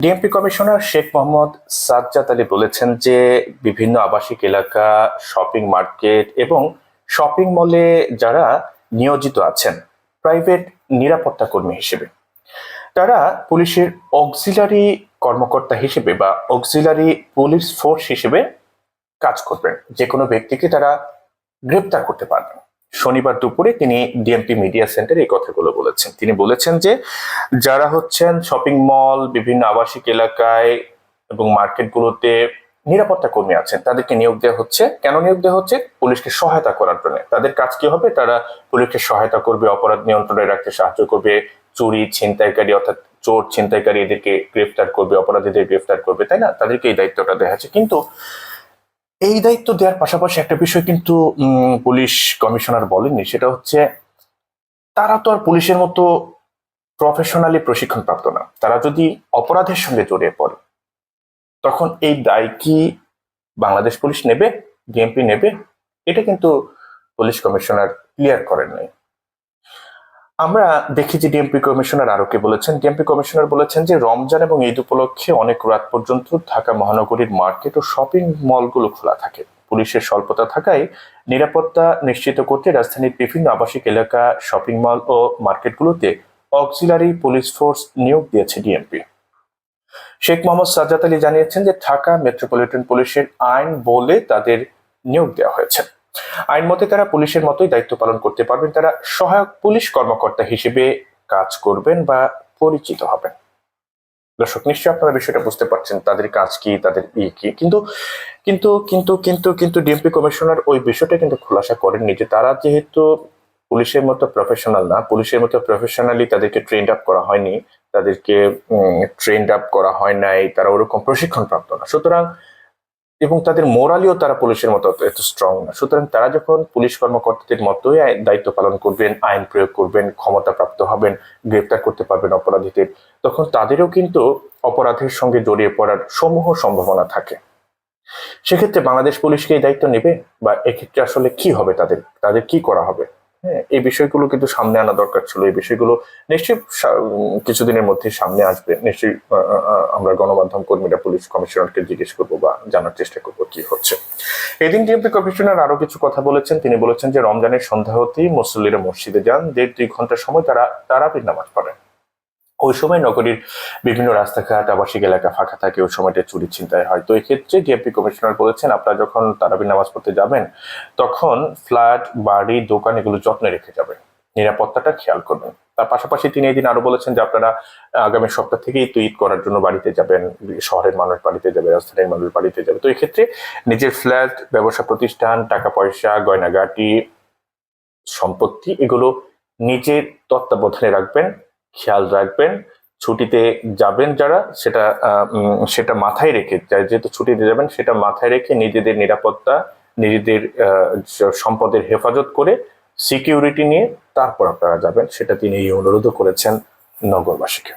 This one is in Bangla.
ডিএমপি কমিশনার শেখ মোহাম্মদ সাজ্জাদ আলী বলেছেন যে বিভিন্ন আবাসিক এলাকা শপিং মার্কেট এবং শপিং মলে যারা নিয়োজিত আছেন প্রাইভেট নিরাপত্তা কর্মী হিসেবে। তারা পুলিশের অক্সিলারি কর্মকর্তা হিসেবে বা অক্সিলারি পুলিশ ফোর্স হিসেবে কাজ করবেন। যে কোনো ব্যক্তিকে তারা গ্রেপ্তার করতে পারবেন। শনিবার দুপুরে তিনি ডিএমপি মিডিয়া সেন্টারে এই কথাগুলো বলেছেন। তিনি বলেছেন যে, যারা হচ্ছেন শপিং মল বিভিন্ন আবাসিক এলাকায় এবং মার্কেটগুলোতে নিরাপত্তা কর্মী আছেন, তাদেরকে নিয়োগ দেওয়া হচ্ছে। কেন নিয়োগ দেওয়া হচ্ছে? পুলিশকে সহায়তা করার জন্য। তাদের কাজ কি হবে? তারা পুলিশকে সহায়তা করবে, অপরাধ নিয়ন্ত্রণে রাখতে সাহায্য করবে, চুরি, ছিনতাইকারী অর্থাৎ চোর ছিনতাইকারী এদেরকে গ্রেফতার করবে, অপরাধীদের গ্রেফতার করবে, তাই না? তাদেরকে এই দায়িত্বটা দেওয়া কিন্তু এই দায়িত্ব দেওয়ার পাশাপাশি একটা বিষয় কিন্তু পুলিশ কমিশনার বলেননি, সেটা হচ্ছে তারা তো আর পুলিশের মতো প্রফেশনালি প্রশিক্ষণ প্রাপ্ত না। তারা যদি অপরাধের সঙ্গে জড়িয়ে পড়ে, তখন এই দায় কি বাংলাদেশ পুলিশ নেবে, ডিএমপি নেবে? এটা কিন্তু পুলিশ কমিশনার ক্লিয়ার করেন নাই আমরা দেখি যে ডিএমপি কমিশনার আরও কে বলেছেন। ডিএমপি কমিশনার বলেছেন যে রমজান এবং ঈদ উপলক্ষে অনেক রাত পর্যন্ত ঢাকা মহানগরীর মার্কেট ও শপিং মলগুলো খোলা থাকে। পুলিশের স্বল্পতা থাকায় নিরাপত্তা নিশ্চিত করতে রাজধানীর বিভিন্ন আবাসিক এলাকা, শপিং মল ও মার্কেটগুলোতে অক্সিলারি পুলিশ ফোর্স নিয়োগ দিয়েছে ডিএমপি শেখ মোহাম্মদ সাজ্জাদ আলী জানিয়েছেন যে ঢাকা মেট্রোপলিটন পুলিশের আইন বলে তাদের নিয়োগ দেওয়া হয়েছে। আইন মতে তারা পুলিশের মতোই দায়িত্ব পালন করতে পারবেন। তারা সহায়ক পুলিশ কর্মকর্তা হিসেবে কাজ করবেন বা পরিচিত হবেন। দর্শক, নিশ্চয়ই আপনারা বিষয়টা বুঝতে পারছেন, তাদের কাজ কি, তাদের ই কি। কিন্তু কিন্তু কিন্তু কিন্তু কিন্তু ডিএমপি কমিশনার ওই বিষয়টা কিন্তু খোলাসা করেননি যে তারা যেহেতু পুলিশের মতো প্রফেশনাল না, পুলিশের মতো প্রফেশনালি তাদেরকে ট্রেন্ড আপ করা হয়নি, তাদেরকে ট্রেন্ড আপ করা হয় নাই, তারা ওরকম প্রশিক্ষণ প্রাপ্ত না। সুতরাং এবং তাদের মোরালিও তারা পুলিশের মতো এত স্ট্রং না। সুতরাং তারা যখন পুলিশ কর্মকর্তাদের মতোই দায়িত্ব পালন করবেন, আইন প্রয়োগ করবেন ক্ষমতা প্রাপ্ত হবেন, গ্রেপ্তার করতে পারবেন অপরাধীদের, তখন তাদেরও কিন্তু অপরাধের সঙ্গে জড়িয়ে পড়ার সমূহ সম্ভাবনা থাকে। সেক্ষেত্রে বাংলাদেশ পুলিশকে এই দায়িত্ব নেবে? বা এক্ষেত্রে আসলে কি হবে তাদের? তাদের কি করা হবে? হ্যাঁ এই বিষয়গুলো কিন্তু সামনে আনা দরকার ছিল। এই বিষয়গুলো নিশ্চয়ই কিছুদিনের মধ্যে সামনে আসবে। নিশ্চয়ই আমরা গণমাধ্যম কর্মীরা, পুলিশ কমিশনারকে জিজ্ঞেস করব বা জানার চেষ্টা করব কি হচ্ছে। এদিন ডিএমপি কমিশনার আরও কিছু কথা বলেছেন। তিনি বলেছেন যে রমজানের সন্ধ্যা হতেই মুসল্লিরা মসজিদে যান। দেড় দুই ঘণ্টা সময় তারা তারাবির নামাজ পড়েন। ওই সময় নগরীর বিভিন্ন রাস্তাঘাট, আবাসিক এলাকা ফাঁকা থাকে, ওই সময়টা চুরি চিন্তায় হয়। তো এক্ষেত্রে ডিএমপি কমিশনার বলেছেন, আপনারা যখন তারাবির নামাজ পড়তে যাবেন, তখন ফ্ল্যাট, বাড়ি, দোকান এগুলো যত্নে রেখে যাবেন। নিরাপত্তাটা খেয়াল করবেন। তার পাশাপাশি তিনি এদিন আরও বলেছেন যে আপনারা আগামী সপ্তাহ থেকেই তো ঈদ করার জন্য বাড়িতে যাবেন, শহরের মানুষ বাড়িতে যাবে, রাজধানীর মানুষ বাড়িতে যাবে। তো এক্ষেত্রে নিজের ফ্ল্যাট, ব্যবসা প্রতিষ্ঠান, টাকা পয়সা, গয়নাগাটি, সম্পত্তি এগুলো নিজের তত্ত্বাবধানে রাখবেন। খেয়াল রাখবেন। ছুটিতে যাবেন যারা, সেটা সেটা মাথায় রেখে যেহেতু ছুটিতে যাবেন, সেটা মাথায় রেখে নিজেদের নিরাপত্তা, নিজেদের সম্পদের হেফাজত করে সিকিউরিটি নিয়ে তারপর আপনারা যাবেন। সেটা তিনি এই অনুরোধও করেছেন নগরবাসীকে।